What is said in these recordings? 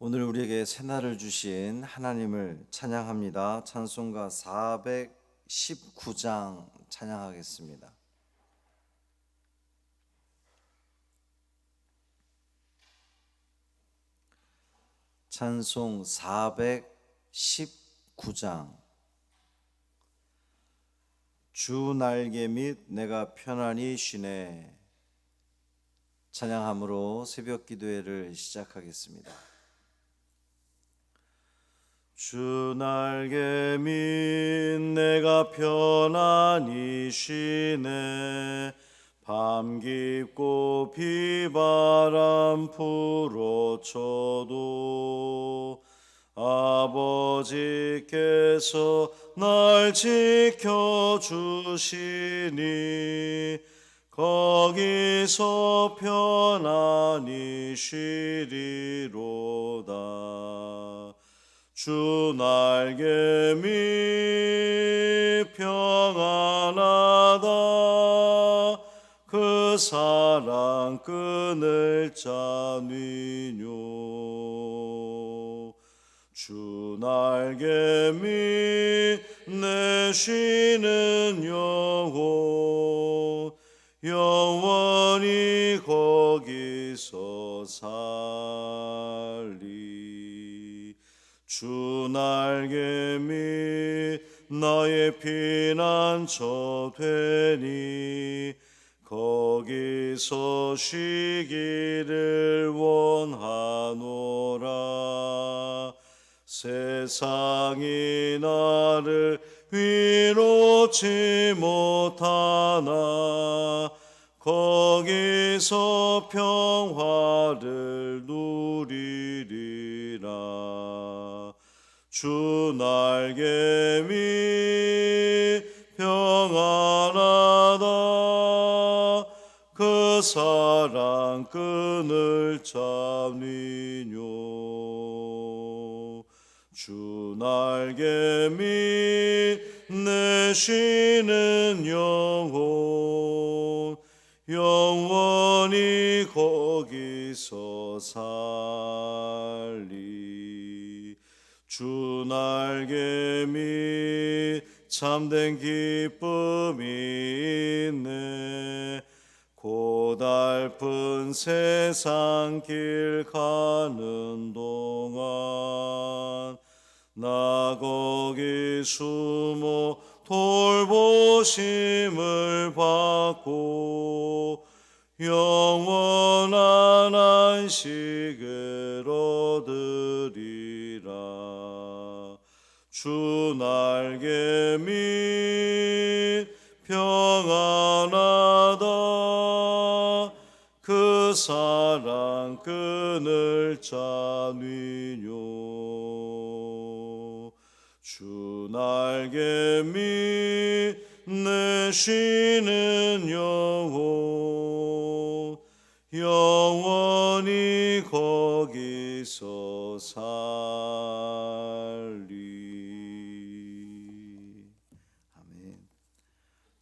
오늘 우리에게 새날을 주신 하나님을 찬양합니다. 찬송가 419장 찬양하겠습니다. 찬송 419장 주 날개 및 내가 편안히 쉬네 찬양함으로 새벽 기도회를 시작하겠습니다. 주 날개 및 내가 편안히 쉬네. 밤 깊고 비바람 불어쳐도 아버지께서 날 지켜주시니 거기서 편안히 쉬리로다 주 날개 밑 평안하다. 그 사랑 끈을 짜니뇨. 주 날개 밑내 쉬는 영혼 영원히 거기서 살리 주 날개 밑 나의 피난처 되니 거기서 쉬기를 원하노라. 세상이 나를 위로치 못하나 거기서 평화를 누리리라 주 날개 밑 평안하다. 그 사랑 끈을 잡니뇨. 주 날개 밑내 쉬는 영혼 영원히 거기서 살리 주 날개 밑 참된 기쁨이 있네. 고달픈 세상 길 가는 동안 나 거기 숨어 돌보심을 받고 영원한 안식을 주 날개 밑 평안하다. 그 사랑 끈을 짜니뇨. 주 날개 밑내 쉬는 영혼. 영원히 거기서 살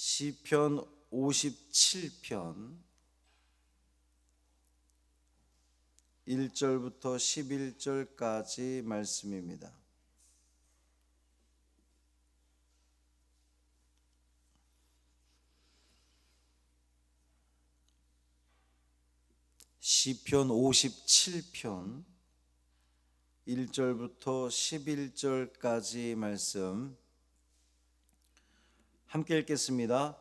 시편 57편 1절부터 11절까지 말씀입니다. 시편 57편 1절부터 11절까지 말씀 함께 읽겠습니다.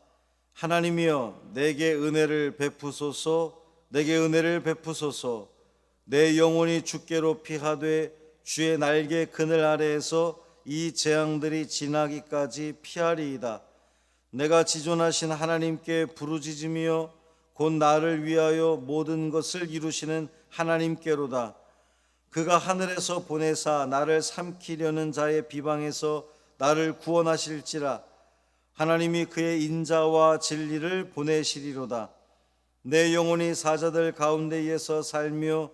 하나님이여 내게 은혜를 베푸소서 내게 은혜를 베푸소서 내 영혼이 주께로 피하되 주의 날개 그늘 아래에서 이 재앙들이 지나기까지 피하리이다. 내가 지존하신 하나님께 부르짖으며 곧 나를 위하여 모든 것을 이루시는 하나님께로다. 그가 하늘에서 보내사 나를 삼키려는 자의 비방에서 나를 구원하실지라 하나님이 그의 인자와 진리를 보내시리로다. 내 영혼이 사자들 가운데에서 살며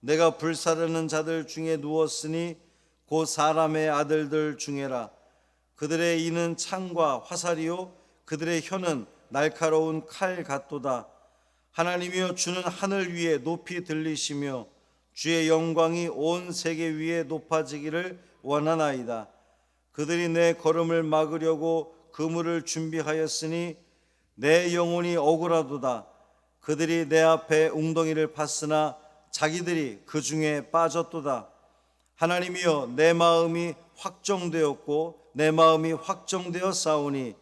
내가 불사르는 자들 중에 누웠으니 곧 사람의 아들들 중에라. 그들의 이는 창과 화살이요 그들의 혀는 날카로운 칼 같도다. 하나님이여 주는 하늘 위에 높이 들리시며 주의 영광이 온 세계 위에 높아지기를 원하나이다. 그들이 내 걸음을 막으려고 그물을 준비하였으니 내 영혼이 억울하도다. 그들이 내 앞에 웅덩이를 팠으나 자기들이 그 중에 빠졌도다. 하나님이여 내 마음이 확정되었고 내 마음이 확정되어 싸우니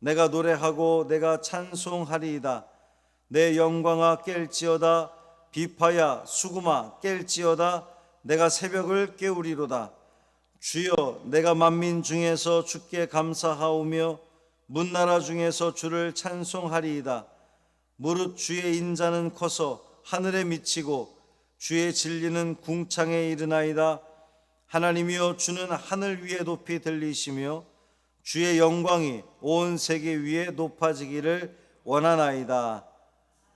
내가 노래하고 내가 찬송하리이다. 내 영광아 깰지어다 비파야 수구마 깰지어다 내가 새벽을 깨우리로다. 주여 내가 만민 중에서 주께 감사하오며 문나라 중에서 주를 찬송하리이다. 무릇 주의 인자는 커서 하늘에 미치고 주의 진리는 궁창에 이르나이다. 하나님이여 주는 하늘 위에 높이 들리시며 주의 영광이 온 세계 위에 높아지기를 원하나이다.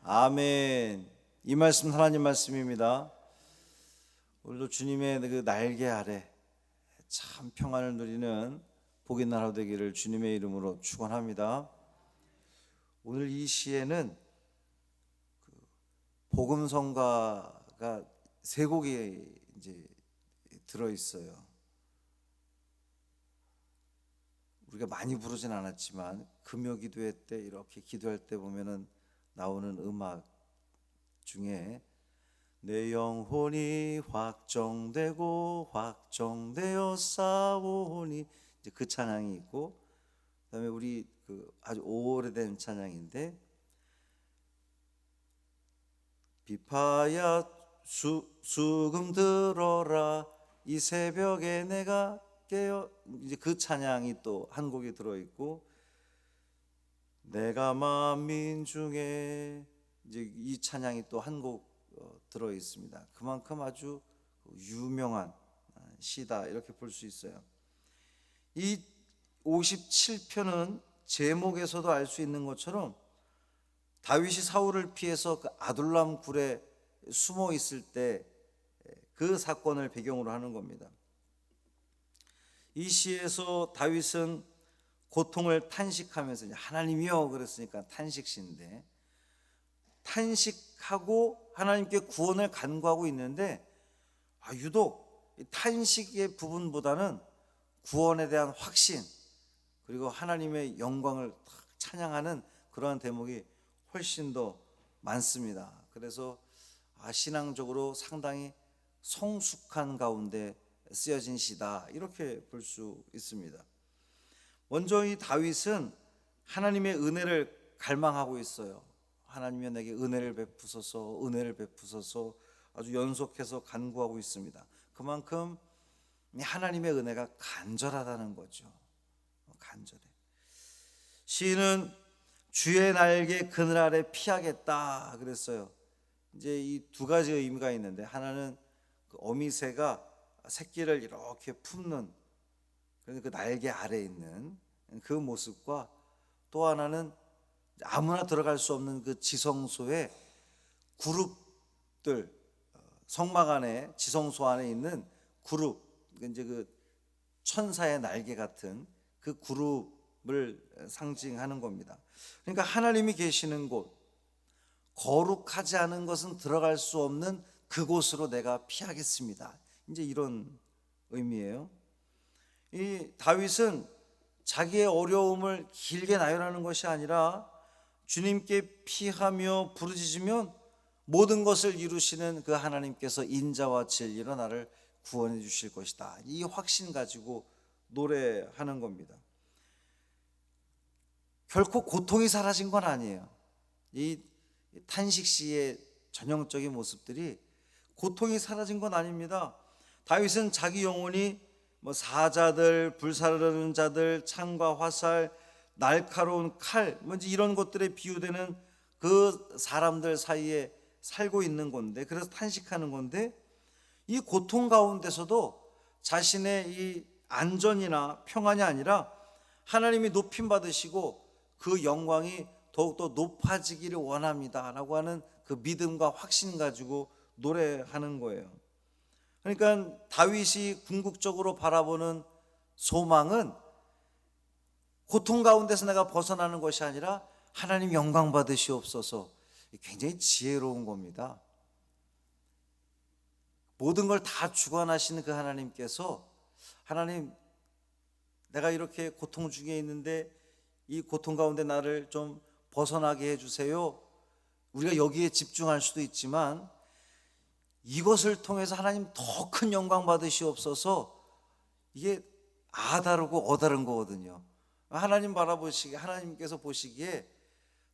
아멘. 이 말씀 하나님 말씀입니다. 오늘도 주님의 그 날개 아래 참 평안을 누리는 복인 나라 되기를 주님의 이름으로 축원합니다. 오늘 이 시에는 그 복음성가가 세 곡이 이제 들어 있어요. 우리가 많이 부르진 않았지만 금요 기도회 때 이렇게 기도할 때 보면은 나오는 음악 중에 내 영혼이 확정되고 확정되어 싸우니. 이제 그 찬양이 있고 그다음에 우리 그 아주 오래된 찬양인데 비파야 수, 수금 들어라. 이 새벽에 내가 깨어 이제 그 찬양이 또 한 곡이 들어 있고 내가 만민 중에 이제 이 찬양이 또 한 곡 들어 있습니다. 그만큼 아주 유명한 시다 이렇게 볼 수 있어요. 이 57편은 제목에서도 알 수 있는 것처럼 다윗이 사울을 피해서 그 아둘람 굴에 숨어 있을 때 그 사건을 배경으로 하는 겁니다. 이 시에서 다윗은 고통을 탄식하면서 하나님이여 그랬으니까 탄식시인데 탄식하고 하나님께 구원을 간구하고 있는데 아, 유독 탄식의 부분보다는 구원에 대한 확신 그리고 하나님의 영광을 찬양하는 그러한 대목이 훨씬 더 많습니다. 그래서 아, 신앙적으로 상당히 성숙한 가운데 쓰여진 시다 이렇게 볼 수 있습니다. 먼저 이 다윗은 하나님의 은혜를 갈망하고 있어요. 하나님이 내게 은혜를 베푸소서, 은혜를 베푸소서 아주 연속해서 간구하고 있습니다. 그만큼 하나님의 은혜가 간절하다는 거죠. 간절해. 시인은 주의 날개 그늘 아래 피하겠다 그랬어요. 이제 이 두 가지 의미가 있는데 하나는 그 어미새가 새끼를 이렇게 품는 그 날개 아래 있는 그 모습과 또 하나는 아무나 들어갈 수 없는 그 지성소에 그룹들 성막 안에 지성소 안에 있는 그룹 이제 그 천사의 날개 같은 그 그룹을 상징하는 겁니다. 그러니까 하나님이 계시는 곳 거룩하지 않은 것은 들어갈 수 없는 그곳으로 내가 피하겠습니다. 이제 이런 의미예요. 이 다윗은 자기의 어려움을 길게 나열하는 것이 아니라 주님께 피하며 부르짖으면 모든 것을 이루시는 그 하나님께서 인자와 진리로 나를 구원해 주실 것이다. 이 확신 가지고 노래하는 겁니다. 결코 고통이 사라진 건 아니에요. 이 탄식 씨의 전형적인 모습들이 고통이 사라진 건 아닙니다. 다윗은 자기 영혼이 뭐 사자들, 불사르는 자들, 창과 화살, 날카로운 칼, 뭔지 이런 것들에 비유되는 그 사람들 사이에 살고 있는 건데, 그래서 탄식하는 건데, 이 고통 가운데서도 자신의 이 안전이나 평안이 아니라 하나님이 높임 받으시고 그 영광이 더욱더 높아지기를 원합니다 라고 하는 그 믿음과 확신 가지고 노래하는 거예요. 그러니까 다윗이 궁극적으로 바라보는 소망은 고통 가운데서 내가 벗어나는 것이 아니라 하나님 영광 받으시옵소서. 굉장히 지혜로운 겁니다. 모든 걸 다 주관하시는 그 하나님께서 하나님 내가 이렇게 고통 중에 있는데 이 고통 가운데 나를 좀 벗어나게 해 주세요. 우리가 여기에 집중할 수도 있지만 이것을 통해서 하나님 더 큰 영광 받으시옵소서. 이게 아다르고 어다른 거거든요. 하나님 바라보시기에 하나님께서 보시기에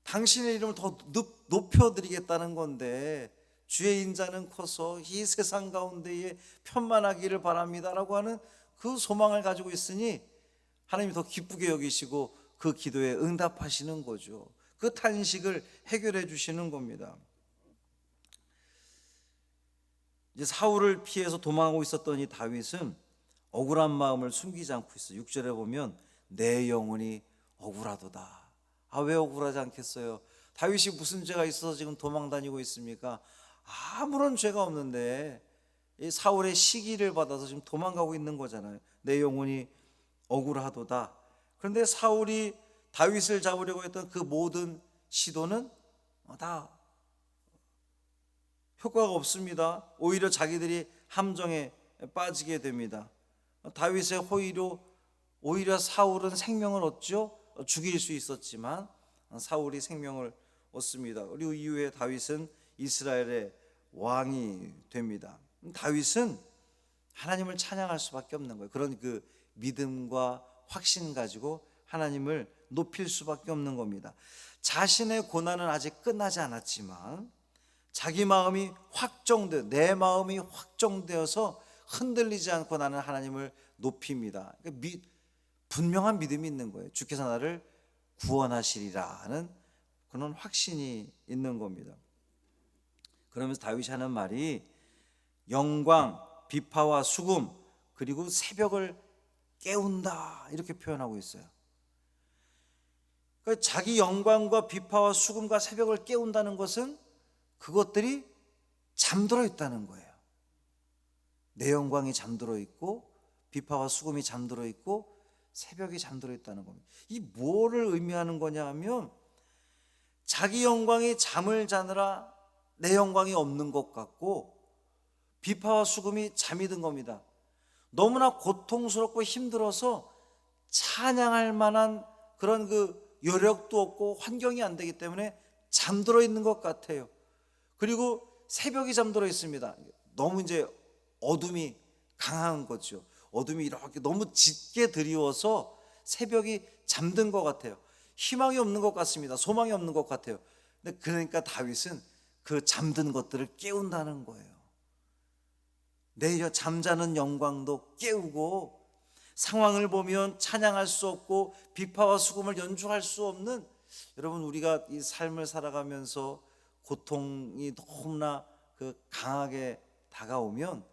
당신의 이름을 더 높여 드리겠다는 건데 주의 인자는 커서 이 세상 가운데에 편만하기를 바랍니다라고 하는 그 소망을 가지고 있으니 하나님이 더 기쁘게 여기시고 그 기도에 응답하시는 거죠. 그 탄식을 해결해 주시는 겁니다. 이제 사울을 피해서 도망하고 있었던 이 다윗은 억울한 마음을 숨기지 않고 있어. 6절에 보면 내 영혼이 억울하도다. 아 왜 억울하지 않겠어요? 다윗이 무슨 죄가 있어서 지금 도망 다니고 있습니까? 아무런 죄가 없는데 이 사울의 시기를 받아서 지금 도망가고 있는 거잖아요. 내 영혼이 억울하도다. 그런데 사울이 다윗을 잡으려고 했던 그 모든 시도는 다 효과가 없습니다. 오히려 자기들이 함정에 빠지게 됩니다. 다윗의 호의로 오히려 사울은 생명을 얻죠. 죽일 수 있었지만 사울이 생명을 얻습니다. 그리고 이후에 다윗은 이스라엘의 왕이 됩니다. 다윗은 하나님을 찬양할 수밖에 없는 거예요. 그런 그 믿음과 확신 가지고 하나님을 높일 수밖에 없는 겁니다. 자신의 고난은 아직 끝나지 않았지만 자기 마음이 확정돼 내 마음이 확정되어서 흔들리지 않고 나는 하나님을 높입니다. 그러니까 미, 분명한 믿음이 있는 거예요. 주께서 나를 구원하시리라는 그런 확신이 있는 겁니다. 그러면서 다윗이 하는 말이 영광, 비파와 수금 그리고 새벽을 깨운다 이렇게 표현하고 있어요. 그러니까 자기 영광과 비파와 수금과 새벽을 깨운다는 것은 그것들이 잠들어 있다는 거예요. 내 영광이 잠들어 있고 비파와 수금이 잠들어 있고 새벽이 잠들어 있다는 겁니다. 이 뭐를 의미하는 거냐 하면 자기 영광이 잠을 자느라 내 영광이 없는 것 같고 비파와 수금이 잠이 든 겁니다. 너무나 고통스럽고 힘들어서 찬양할 만한 그런 그 여력도 없고 환경이 안 되기 때문에 잠들어 있는 것 같아요. 그리고 새벽이 잠들어 있습니다. 너무 이제 어둠이 강한 거죠. 어둠이 이렇게 너무 짙게 드리워서 새벽이 잠든 것 같아요. 희망이 없는 것 같습니다. 소망이 없는 것 같아요. 근데 그러니까 다윗은 그 잠든 것들을 깨운다는 거예요. 내 잠자는 영광도 깨우고 상황을 보면 찬양할 수 없고 비파와 수금을 연주할 수 없는 여러분 우리가 이 삶을 살아가면서 고통이 너무나 그 강하게 다가오면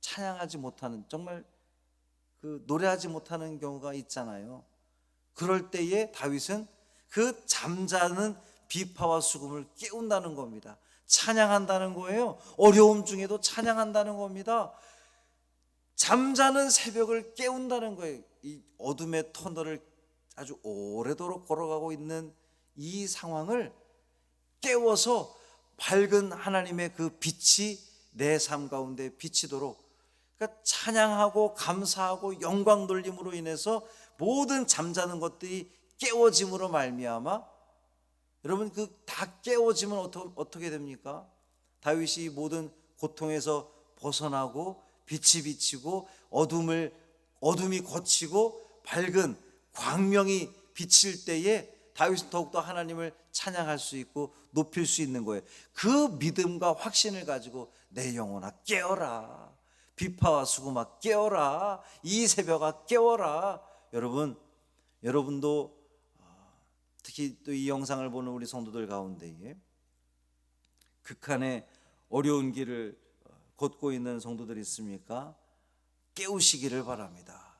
찬양하지 못하는 정말 그 노래하지 못하는 경우가 있잖아요. 그럴 때에 다윗은 그 잠자는 비파와 수금을 깨운다는 겁니다. 찬양한다는 거예요. 어려움 중에도 찬양한다는 겁니다. 잠자는 새벽을 깨운다는 거예요. 이 어둠의 터널을 아주 오래도록 걸어가고 있는 이 상황을 깨워서 밝은 하나님의 그 빛이 내 삶 가운데 비치도록 그러니까 찬양하고 감사하고 영광 돌림으로 인해서 모든 잠자는 것들이 깨워짐으로 말미암아 여러분 그 다 깨워지면 어떻게 됩니까? 다윗이 모든 고통에서 벗어나고 빛이 비치고 어둠을 어둠이 거치고 밝은 광명이 비칠 때에 다윗은 더욱더 하나님을 찬양할 수 있고 높일 수 있는 거예요. 그 믿음과 확신을 가지고 내 영혼아 깨어라. 비파와 수고마 깨어라. 이 새벽아 깨어라. 여러분, 여러분도 어, 특히 또 이 영상을 보는 우리 성도들 가운데에 극한의 어려운 길을 어, 걷고 있는 성도들 있습니까? 깨우시기를 바랍니다.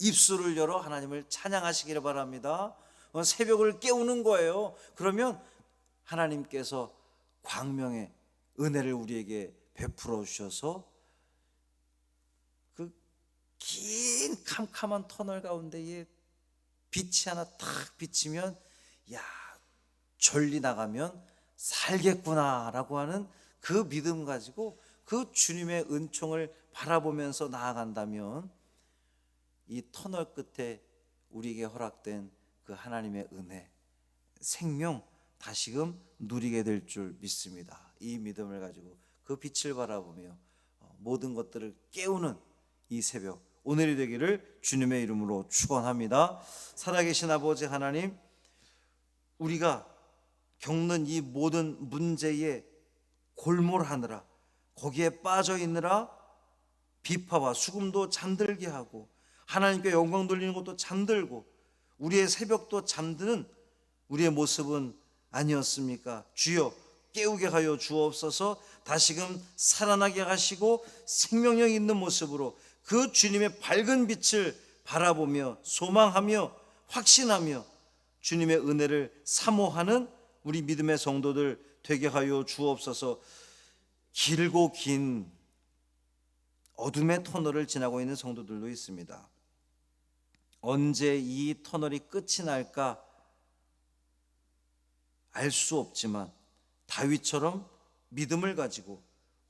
입술을 열어 하나님을 찬양하시기를 바랍니다. 어, 새벽을 깨우는 거예요. 그러면 하나님께서 광명의 은혜를 우리에게 베풀어 주셔서 그 긴 캄캄한 터널 가운데에 빛이 하나 탁 비치면 야 전리 나가면 살겠구나라고 하는 그 믿음 가지고 그 주님의 은총을 바라보면서 나아간다면 이 터널 끝에 우리에게 허락된 그 하나님의 은혜, 생명 다시금 누리게 될 줄 믿습니다. 이 믿음을 가지고 그 빛을 바라보며 어, 모든 것들을 깨우는 이 새벽 오늘이 되기를 주님의 이름으로 축원합니다. 살아계신 아버지 하나님, 우리가 겪는 이 모든 문제에 골몰하느라 거기에 빠져 있느라 비파와 수금도 잠들게 하고 하나님께 영광 돌리는 것도 잠들고 우리의 새벽도 잠드는 우리의 모습은 아니었습니까? 주여 깨우게 하여 주옵소서 다시금 살아나게 하시고 생명력 있는 모습으로 그 주님의 밝은 빛을 바라보며 소망하며 확신하며 주님의 은혜를 사모하는 우리 믿음의 성도들 되게 하여 주옵소서 길고 긴 어둠의 터널을 지나고 있는 성도들도 있습니다. 언제 이 터널이 끝이 날까 알 수 없지만 다윗처럼 믿음을 가지고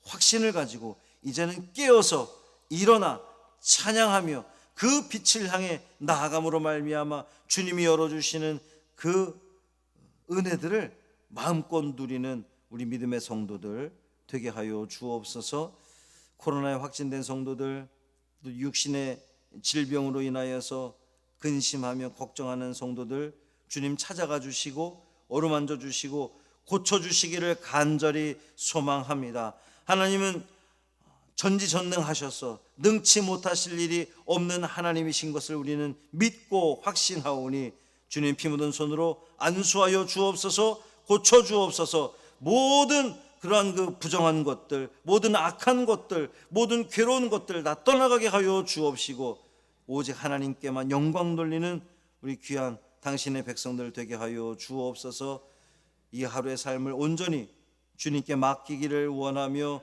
확신을 가지고 이제는 깨어서 일어나 찬양하며 그 빛을 향해 나아감으로 말미암아 주님이 열어주시는 그 은혜들을 마음껏 누리는 우리 믿음의 성도들 되게 하여 주옵소서. 코로나에 확진된 성도들 또 육신의 질병으로 인하여서 근심하며 걱정하는 성도들 주님 찾아가 주시고 어루만져 주시고 고쳐 주시기를 간절히 소망합니다. 하나님은 전지전능하셔서 능치 못하실 일이 없는 하나님이신 것을 우리는 믿고 확신하오니 주님 피 묻은 손으로 안수하여 주옵소서 고쳐 주옵소서. 모든 그러한 그 부정한 것들 모든 악한 것들 모든 괴로운 것들 다 떠나가게 하여 주옵시고 오직 하나님께만 영광 돌리는 우리 귀한 당신의 백성들 되게 하여 주옵소서. 이 하루의 삶을 온전히 주님께 맡기기를 원하며